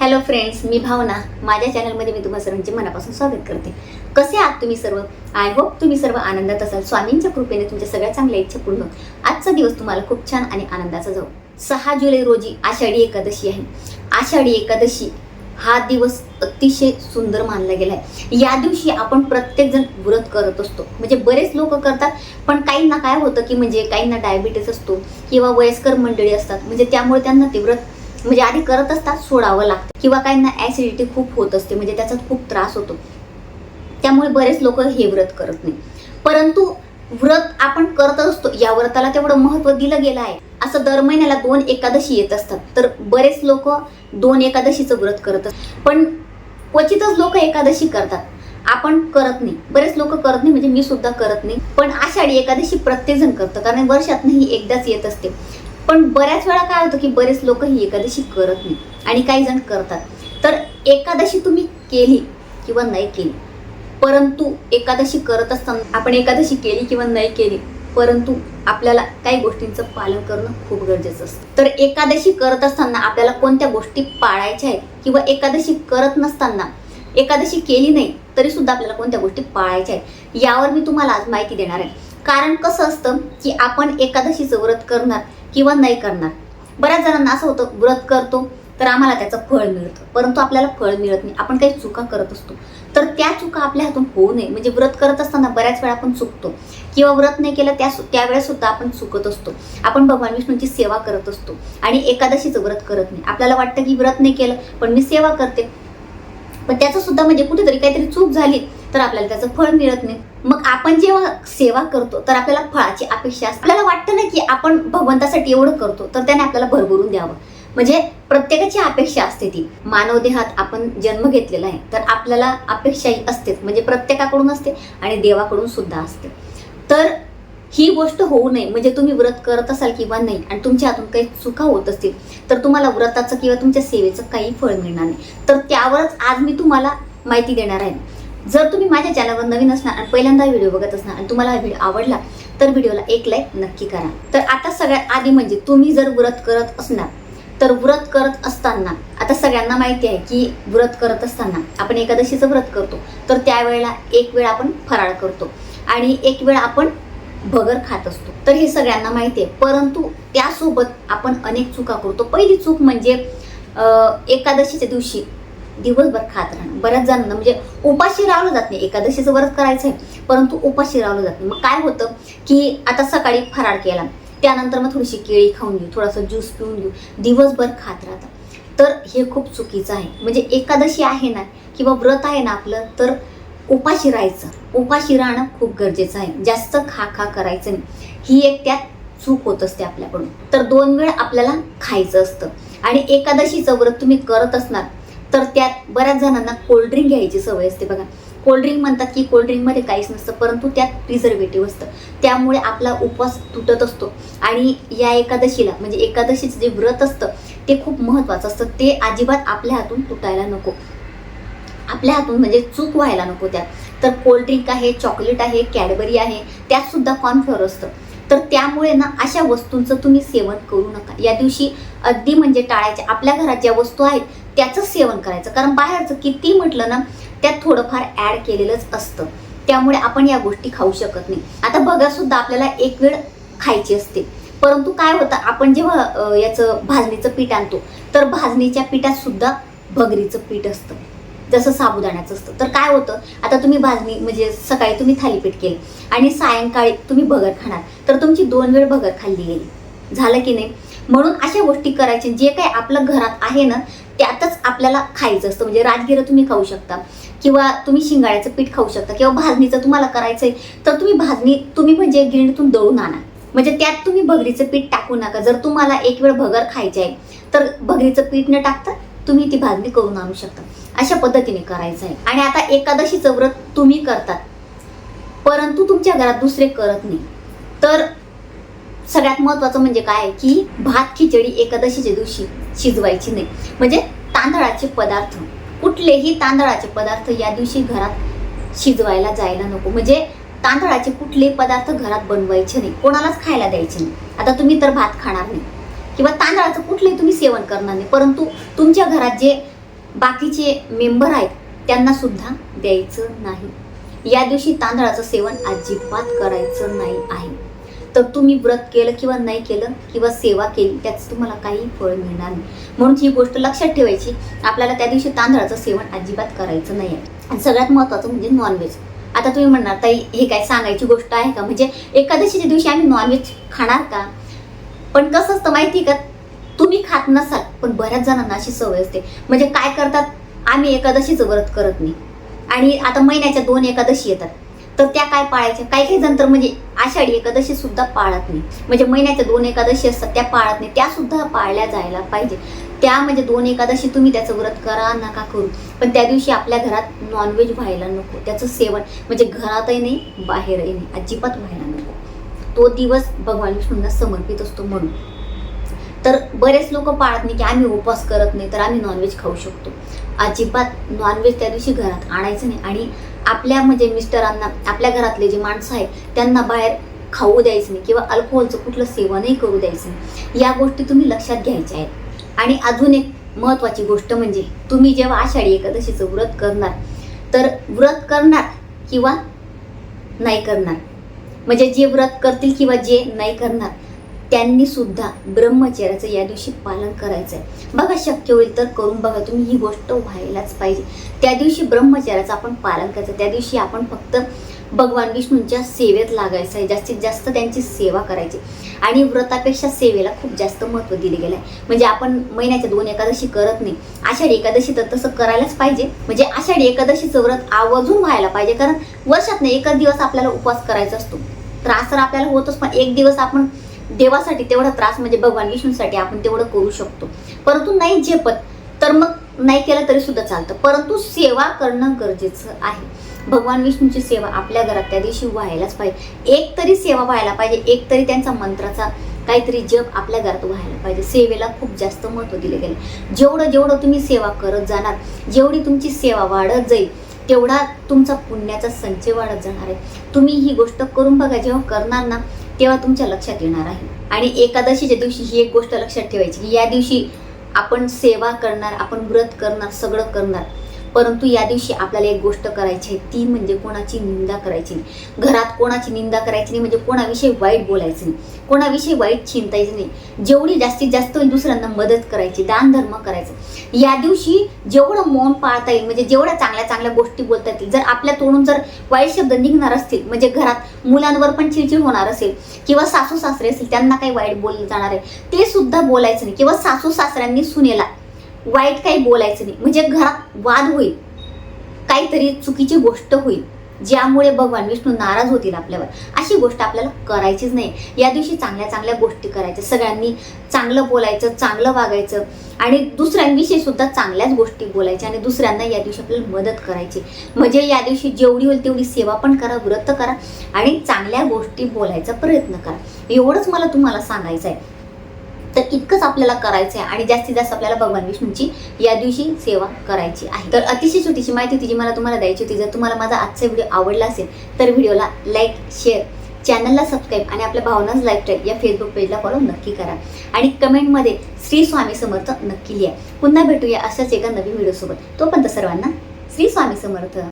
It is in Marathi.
हॅलो फ्रेंड्स मी भावना. माझ्या चॅनलमध्ये मी तुम्हा सर्वांचे मनापासून स्वागत करते. कसे आहात तुम्ही सर्व? आय होप तुम्ही सर्व आनंदात असाल. स्वामींच्या कृपेने तुमच्या सगळ्या चांगल्या इच्छा पूर्ण होत. आजचा दिवस तुम्हाला खूप छान आणि आनंदाचा जाऊ सहा जुलै रोजी आषाढी एकादशी आहे. आषाढी एकादशी हा दिवस अतिशय सुंदर मानला गेला आहे या दिवशी आपण प्रत्येकजण व्रत करत असतो. म्हणजे बरेच लोक करतात पण काहींना काय होतं की म्हणजे काहींना डायबिटीस असतो किंवा वयस्कर मंडळी असतात. म्हणजे त्यामुळे त्यांना ते व्रत म्हणजे आधी करत असतात सोडावं लागतं. किंवा काहींना ऍसिडिटी खूप होत असते म्हणजे त्याचा खूप त्रास होतो. त्यामुळे बरेच लोक हे व्रत करत नाही. परंतु व्रत आपण करत असतो या व्रताला तेवढं महत्त्व दिलं गेलं आहे. असं दर महिन्याला दोन एकादशी येत असतात. तर बरेच लोक दोन एकादशीचं व्रत करत असतात. पण क्वचितच लोक एकादशी करतात. आपण करत नाही. बरेच लोक करत नाही म्हणजे मी सुद्धा करत नाही. पण आषाढी एकादशी प्रत्येकजण करतं कारण वर्षात नाही एकदाच येत असते. पण बऱ्याच वेळा काय होतं की बरेच लोक ही एकादशी करत नाही आणि काही जण करतात. तर एकादशी तुम्ही केली किंवा नाही केली? परंतु एकादशी करत असताना आपण एकादशी केली किंवा नाही केली परंतु आपल्याला काही गोष्टींचं पालन करणं खूप गरजेचं असतं. तर एकादशी करत असताना आपल्याला कोणत्या गोष्टी पाळायच्या आहेत किंवा एकादशी करत नसताना एकादशी केली नाही तरी सुद्धा आपल्याला कोणत्या गोष्टी पाळायच्या आहेत यावर मी तुम्हाला आज माहिती देणार आहे. कारण कसं असतं की आपण एकादशीचं व्रत करणार किंवा नाही करणार. बऱ्याच जणांना असं होतं व्रत करतो तर आम्हाला त्याचं फळ मिळतं. परंतु आपल्याला फळ मिळत नाही. आपण काही चुका करत असतो. तर त्या चुका आपल्या हातून होऊ नये. म्हणजे व्रत करत असताना बऱ्याच वेळा आपण चुकतो. किंवा व्रत नाही केलं त्या त्यावेळेस सुद्धा आपण चुकत असतो. आपण भगवान विष्णूंची सेवा करत असतो. आणि एकादशीचं व्रत करत नाही. आपल्याला वाटतं की व्रत नाही केलं पण मी सेवा करते. पण त्याचं सुद्धा म्हणजे कुठेतरी काहीतरी चूक झाली तर आपल्याला त्याचं फळ मिळत नाही. मग आपण जेव्हा सेवा करतो तर आपल्याला फळाची अपेक्षा असते. आपल्याला वाटतं ना की आपण भगवंतासाठी एवढं करतो तर त्याने आपल्याला भरभरून द्यावं. म्हणजे प्रत्येकाची अपेक्षा असते ती. मानव देहात आपण जन्म घेतलेला आहे तर आपल्याला अपेक्षाही असतेच. म्हणजे प्रत्येकाकडून असते आणि देवाकडून सुद्धा असते. तर ही गोष्ट होऊ नये. म्हणजे तुम्ही व्रत करत असाल किंवा नाही आणि तुमच्या हातून काही चुका होत असतील तर तुम्हाला व्रताचं किंवा तुमच्या सेवेचं काही फळ मिळणार नाही. तर त्यावरच आज मी तुम्हाला माहिती देणार आहे. जर तुम्ही माझ्या चॅनलवर नवीन असणार आणि पहिल्यांदा व्हिडिओ बघत असणार आणि तुम्हाला हा व्हिडिओ आवडला तर व्हिडिओला एक लाईक नक्की करा. तर आता सगळ्यात आधी म्हणजे तुम्ही जर व्रत करत असणार तर व्रत करत असताना आता सगळ्यांना माहिती आहे की व्रत करत असताना आपण एकादशीचं व्रत करतो तर त्यावेळेला एक वेळ आपण फराळ करतो. आणि एक वेळ आपण भगर खात असतो. तर हे सगळ्यांना माहिती आहे. परंतु त्यासोबत आपण अनेक चुका करतो. पहिली चूक म्हणजे एकादशीच्या दिवशी दिवसभर खात राहणं. बऱ्याच जणांना म्हणजे उपाशी राहिलं जात नाही. एकादशीचं व्रत करायचं आहे परंतु उपाशी राहिलं जात नाही. मग काय होतं की आता सकाळी फराळ केला. त्यानंतर मग थोडीशी केळी खाऊन घेऊ थोडासा ज्यूस पिऊन घेऊ. दिवसभर खात राहतात तर हे खूप चुकीचं आहे. म्हणजे एकादशी आहे ना किंवा व्रत आहे ना आपलं तर उपाशी राहायचं उपाशी राहणं खूप गरजेचं आहे. जास्त खा खा करायचं नाही. ही एक त्यात चूक होत असते आपल्याकडून. तर दोन वेळ आपल्याला खायचं असतं. आणि एकादशीचं व्रत तुम्ही करत असणार तर त्यात बऱ्याच जणांना कोल्ड्रिंक घ्यायची सवय असते बघा. कोल्ड्रिंक म्हणतात की कोल्ड्रिंकमध्ये काहीच नसतं परंतु त्यात प्रिझर्वेटिव्ह असतं. त्यामुळे आपला उपवास तुटत असतो. आणि या एकादशीला म्हणजे एकादशीचं जे व्रत असतं ते खूप महत्त्वाचं असतं. ते अजिबात आपल्या हातून तुटायला नको. आपल्या हातून म्हणजे चूक व्हायला नको त्यात. तर कोल्ड्रिंक आहे चॉकलेट आहे कॅडबरी आहे त्यात सुद्धा कॉर्नफ्लोअर असतं. तर त्यामुळे ना अशा वस्तूंचं तुम्ही सेवन करू नका. या दिवशी अगदी म्हणजे टाळायच्या आपल्या घरात ज्या वस्तू आहेत त्याचं सेवन करायचं. कारण बाहेरचं किती म्हटलं ना त्यात थोडंफार ॲड केलेलंच असतं. त्यामुळे आपण या गोष्टी खाऊ शकत नाही. आता बघा सुद्धा आपल्याला एक वेळ खायची असते. परंतु काय होतं आपण जेव्हा याचं भाजणीचं पीठ आणतो तर भाजणीच्या पिठात सुद्धा भगरीचं पीठ असतं. जसं साबुदाण्याचं असतं. तर काय होतं आता तुम्ही भाजणी म्हणजे सकाळी तुम्ही थालीपीठ केली आणि सायंकाळी तुम्ही भगर खाणार. तर तुमची दोन वेळ भगर खाल्ली गेली. झालं की नाही? म्हणून अशा गोष्टी करायच्या. जे काही आपलं घरात आहे ना त्यातच आपल्याला खायचं असतं. म्हणजे राजगिरं तुम्ही खाऊ शकता किंवा तुम्ही शिंगाळ्याचं पीठ खाऊ शकता किंवा भाजणीचं तुम्हाला करायचं आहे तर तुम्ही भाजणी तुम्ही म्हणजे गिरणीतून दळून आणा. म्हणजे त्यात तुम्ही भगरीचं पीठ टाकू नका. जर तुम्हाला एक वेळ भगर खायची आहे तर भगरीचं पीठ न टाकता तुम्ही ती भाजणी करून आणू शकता. अशा पद्धतीने करायचं आहे आणि आता एकादशीचं व्रत तुम्ही करतात. परंतु तुमच्या घरात दुसरे करत नाही. तर सगळ्यात महत्वाचं म्हणजे काय आहे की भात खिचडी एकादशीच्या दिवशी शिजवायची नाही. म्हणजे तांदळाचे पदार्थ. कुठलेही तांदळाचे पदार्थ या दिवशी घरात शिजवायला जायला नको. म्हणजे तांदळाचे कुठले पदार्थ घरात बनवायचे नाही. कोणालाच खायला द्यायचे नाही. आता तुम्ही तर भात खाणार नाही. किंवा तांदळाचं कुठलंही तुम्ही सेवन करणार नाही. परंतु तुमच्या घरात जे बाकीचे मेंबर आहेत त्यांना सुद्धा द्यायचं नाही. या दिवशी तांदळाचं सेवन अजिबात करायचं नाही आहे. तर तुम्ही व्रत केलं किंवा नाही केलं किंवा सेवा केली त्याचं तुम्हाला काही फळ मिळणार नाही. म्हणून ही गोष्ट लक्षात ठेवायची आपल्याला त्या दिवशी तांदळाचं सेवन अजिबात करायचं नाही आहे. आणि सगळ्यात महत्त्वाचं म्हणजे नॉनव्हेज आता तुम्ही म्हणणार ताई हे काय सांगायची गोष्ट आहे का? म्हणजे एकादशीच्या दिवशी आम्ही नॉनव्हेज खाणार का? पण कसं असतं माहिती आहे का? तुम्ही खात नसाल पण बऱ्याच जणांना अशी सवय असते. म्हणजे काय करतात? आम्ही एकादशीचं व्रत करत नाही. आणि आता महिन्याच्या दोन एकादशी येतात. तर त्या काय पाळायच्या? काही काही जण तर म्हणजे आषाढी एकादशी सुद्धा पाळत नाही. म्हणजे महिन्याच्या दोन एकादशी असतात त्या पाळत नाही. त्या सुद्धा पाळल्या जायला पाहिजे. त्या म्हणजे दोन एकादशी तुम्ही त्याचं व्रत करा नका करू. पण त्या दिवशी आपल्या घरात नॉनव्हेज व्हायला नको. त्याचं सेवन म्हणजे घरातही नाही बाहेरही नाही. अजिबात व्हायला नको. तो दिवस भगवान विष्णूंना समर्पित असतो म्हणून. तर बरेच लोक पाळत नाही की आम्ही उपवास करत नाही तर आम्ही नॉनव्हेज खाऊ शकतो. अजिबात नॉनव्हेज त्या दिवशी घरात आणायचं नाही. आणि आपल्या म्हणजे मिस्टरांना आपल्या घरातले जे माणसं आहेत त्यांना बाहेर खाऊ द्यायचं नाही किंवा अल्कोहोलचं कुठलं सेवनही करू द्यायचं नाही. या गोष्टी तुम्ही लक्षात घ्यायच्या आहेत. आणि अजून एक महत्त्वाची गोष्ट म्हणजे तुम्ही जेव्हा आषाढी एकादशीचं व्रत करणार तर व्रत करणार किंवा नाही करणार? म्हणजे जे व्रत करतील किंवा जे नाही करणार त्यांनी सुद्धा ब्रह्मचर्याचं या दिवशी पालन करायचं आहे बघा शक्य होईल तर करून बघा तुम्ही ही गोष्ट व्हायलाच पाहिजे. त्या दिवशी ब्रह्मचर्याचं आपण पालन करायचं त्या दिवशी आपण फक्त भगवान विष्णूंच्या सेवेत लागायचं आहे जास्तीत जास्त त्यांची सेवा करायची. आणि व्रतापेक्षा सेवेला खूप जास्त महत्त्व दिले गेलं आहे म्हणजे आपण महिन्याच्या दोन एकादशी करत नाही. आषाढी एकादशी तर तसं करायलाच पाहिजे. म्हणजे आषाढी एकादशीचं व्रत आवर्जून व्हायला पाहिजे. कारण वर्षात नाही एकच दिवस आपल्याला उपवास करायचा असतो. त्रास तर आपल्याला होतोच पण एक दिवस आपण देवासाठी तेवढा त्रास म्हणजे भगवान विष्णूसाठी आपण तेवढं करू शकतो. परंतु नाही झेपत तर मग नाही केलं तरी सुद्धा चालतं. परंतु सेवा करणं गरजेचं आहे. भगवान विष्णूची सेवा आपल्या घरात त्या दिवशी व्हायलाच पाहिजे. एक तरी सेवा व्हायला पाहिजे एक तरी त्यांचा मंत्राचा काहीतरी जप आपल्या घरात व्हायला पाहिजे. सेवेला खूप जास्त महत्त्व दिले गेले. जेवढं जेवढं तुम्ही सेवा करत जाणार जेवढी तुमची सेवा वाढत जाईल तेवढा तुमचा पुण्याचा संचय वाढत जाणार आहे. तुम्ही ही गोष्ट करून बघा जेव्हा करणार ना तेव्हा तुमच्या लक्षात येणार आहे. आणि एकादशीच्या दिवशी ही एक गोष्ट लक्षात ठेवायची की या दिवशी आपण सेवा करणार आपण व्रत करणार सगळं करणार. परंतु या दिवशी आपल्याला एक गोष्ट करायची आहे. ती म्हणजे कोणाची निंदा करायची नाही. घरात कोणाची निंदा करायची नाही म्हणजे कोणाविषयी वाईट बोलायचं नाही. कोणाविषयी वाईट चिंतायचं नाही. जेवढी जास्तीत जास्त होईल दुसऱ्यांना मदत करायची दानधर्म करायचं. या दिवशी जेवढं मौन पाळता येईल म्हणजे जेवढ्या चांगल्या चांगल्या गोष्टी बोलता येतील जर आपल्या तोडून जर वाईट शब्द निघणार असतील म्हणजे घरात मुलांवर पण चिडचिड होणार असेल किंवा सासू सासरे असतील त्यांना काही वाईट बोललं जाणार आहे ते सुद्धा बोलायचं नाही. किंवा सासू सासऱ्यांनी सुनेला वाईट काही बोलायचं नाही. म्हणजे घरात वाद होईल. काहीतरी चुकीची गोष्ट होईल. ज्यामुळे भगवान विष्णू नाराज होतील आपल्यावर. अशी गोष्ट आपल्याला करायचीच नाही. या दिवशी चांगल्या चांगल्या गोष्टी करायच्या. सगळ्यांनी चांगलं बोलायचं चांगलं वागायचं. आणि दुसऱ्यांविषयी सुद्धा चांगल्याच गोष्टी बोलायच्या आणि दुसऱ्यांना या दिवशी आपल्याला मदत करायची. म्हणजे या दिवशी जेवढी होईल तेवढी सेवा पण करा व्रत करा आणि चांगल्या गोष्टी बोलायचा प्रयत्न करा. एवढंच मला तुम्हाला सांगायचं आहे तर इतकंच आपल्याला करायचं आहे आणि जास्तीत जास्त आपल्याला भगवान विष्णूची या दिवशी सेवा करायची आहे. तर अतिशय छोटीशी माहिती होती जी मला तुम्हाला द्यायची होती. जर तुम्हाला माझा आजचा व्हिडिओ आवडला असेल तर व्हिडिओला लाईक शेअर चॅनलला सबस्क्राईब आणि आपल्या भावनाच लाईफ या फेसबुक पेजला फॉलो नक्की करा. आणि कमेंटमध्ये श्री स्वामी समर्थ नक्की लिहा. पुन्हा भेटूया अशाच एका नवीन व्हिडिओसोबत तोपर्यंत सर्वांना श्री स्वामी समर्थ.